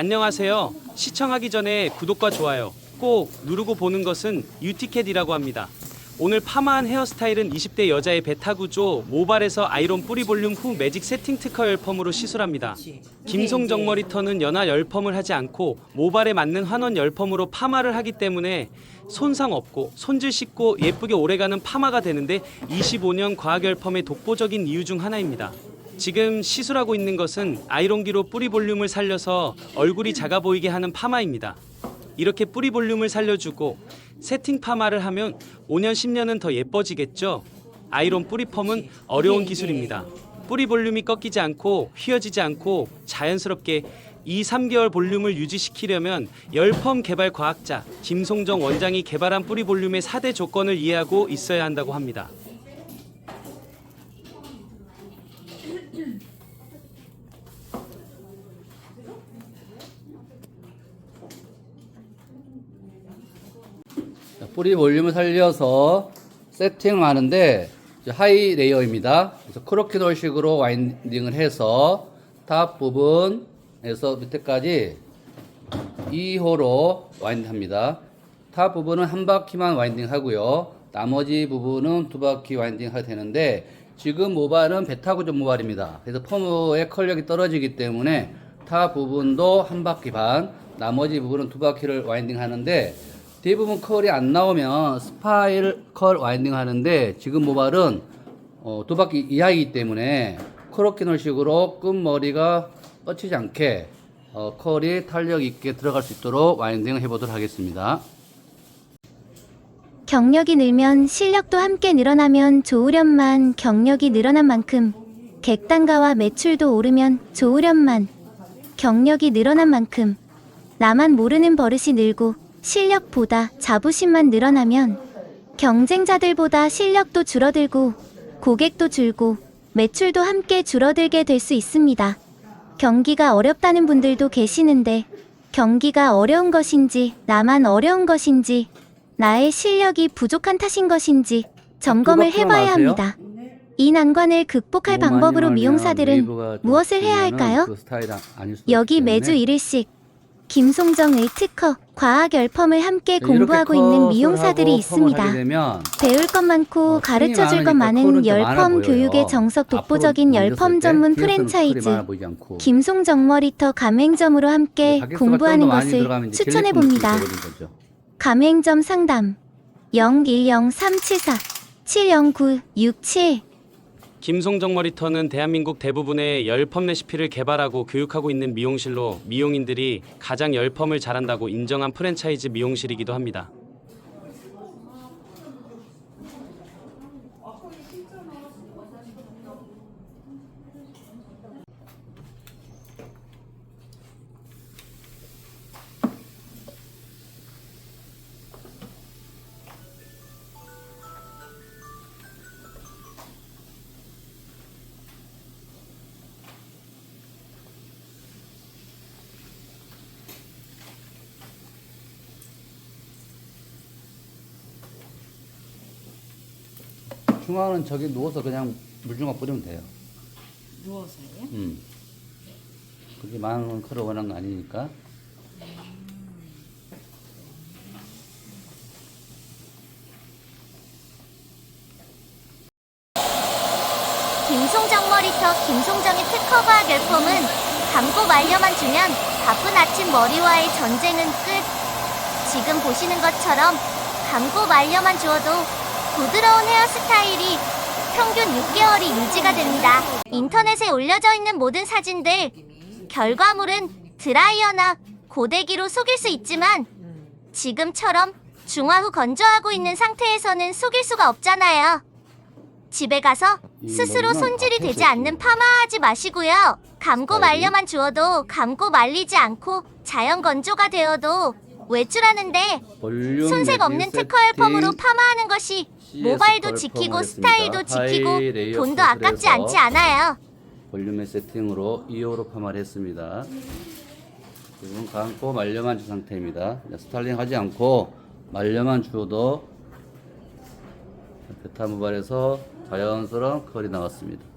안녕하세요. 시청하기 전에 구독과 좋아요 꼭 누르고 보는 것은 유티캣이라고 합니다. 오늘 파마한 헤어스타일은 20대 여자의 베타 구조 모발에서 아이론 뿌리 볼륨 후 매직 세팅 특허 열펌으로 시술합니다. 김송정 머리터는 연화 열펌을 하지 않고 모발에 맞는 환원 열펌으로 파마를 하기 때문에 손상 없고 손질 쉽고 예쁘게 오래가는 파마가 되는데 25년 과학 열펌의 독보적인 이유 중 하나입니다. 지금 시술하고 있는 것은 아이론기로 뿌리 볼륨을 살려서 얼굴이 작아 보이게 하는 파마입니다. 이렇게 뿌리 볼륨을 살려주고 세팅 파마를 하면 5년 10년은 더 예뻐지겠죠. 아이론 뿌리 펌은 어려운 기술입니다. 뿌리 볼륨이 꺾이지 않고 휘어지지 않고 자연스럽게 2, 3개월 볼륨을 유지시키려면 열펌 개발 과학자 김송정 원장이 개발한 뿌리 볼륨의 4대 조건을 이해하고 있어야 한다고 합니다. 뿌리 볼륨을 살려서 세팅을 하는데 이제 하이 레이어입니다. 그래서 크로키놀식으로 와인딩을 해서 탑 부분에서 밑에까지 2호로 와인딩합니다. 탑 부분은 한 바퀴만 와인딩 하고요. 나머지 부분은 두 바퀴 와인딩 하게 되는데 지금 모발은 베타 구조 모발입니다. 그래서 펌의 컬력이 떨어지기 때문에 탑 부분도 한 바퀴 반, 나머지 부분은 두 바퀴를 와인딩 하는데 대부분 컬이 안 나오면 스파일 컬 와인딩 하는데 지금 모발은 어, 두 바퀴 이하이기 때문에 크로키놀 식으로 끝머리가 뻗치지 않게 어, 컬이 탄력 있게 들어갈 수 있도록 와인딩을 해보도록 하겠습니다. 경력이 늘면 실력도 함께 늘어나면 좋으련만 경력이 늘어난 만큼 객단가와 매출도 오르면 좋으련만 경력이 늘어난 만큼 나만 모르는 버릇이 늘고 실력보다 자부심만 늘어나면 경쟁자들보다 실력도 줄어들고 고객도 줄고 매출도 함께 줄어들게 될 수 있습니다. 경기가 어렵다는 분들도 계시는데 경기가 어려운 것인지 나만 어려운 것인지 나의 실력이 부족한 탓인 것인지 점검을 해봐야? 합니다. 이 난관을 극복할 방법으로 미용사들은 무엇을 해야 할까요? 그 여기 매주 때문에 1일씩 김송정의 특허 과학 열펌을 함께 이렇게 공부하고 있는 컷을 미용사들이 하고 있습니다. 하게 되면 배울 것 많고 어, 가르쳐 줄 틈이 것 많으니까 많은 컬은 좀 많아 열펌 보여요. 교육의 정석 독보적인 열펌 때 전문 뒤에서는 컬이 프랜차이즈 많아 보이지 않고. 김송정 머리터 가맹점으로 함께 네, 가격수가 공부하는 좀더 많이 것을 들어가면 이제 추천해 젤리 봅니다. 거죠. 가맹점 상담 010-374-70967 김송정 머리터는 대한민국 대부분의 열펌 레시피를 개발하고 교육하고 있는 미용실로 미용인들이 가장 열펌을 잘한다고 인정한 프랜차이즈 미용실이기도 합니다. 중앙은 저기 누워서 그냥 물중화 뿌리면 돼요. 누워서요? 음. 그게 많은 컬을 원하는 거 아니니까. 김송정 머리터 김송정의 특허과학 열펌은 감고 말려만 주면 바쁜 아침 머리와의 전쟁은 끝. 지금 보시는 것처럼 감고 말려만 주어도 부드러운 헤어스타일이 평균 6개월이 유지가 됩니다. 인터넷에 올려져 있는 모든 사진들 결과물은 드라이어나 고데기로 속일 수 있지만 지금처럼 중화 후 건조하고 있는 상태에서는 속일 수가 없잖아요. 집에 가서 이 스스로 손질이 되지 않는. 파마하지 마시고요. 감고 스타일이? 말려만 주어도 감고 말리지 않고 자연 건조가 되어도 외출하는데 볼륨 손색 없는 세팅, 특허 열펌으로 파마하는 것이 CS 모발도 지키고. 스타일도 하이 지키고 레이어 돈도 아깝지 않지 않아요. 볼륨의 세팅으로 2호로 파마를 했습니다. 지금 감고 말려만 준 상태입니다. 이제 스타일링 하지 않고 말려만 주어도 베타 모발에서 자연스러운 컬이 나왔습니다.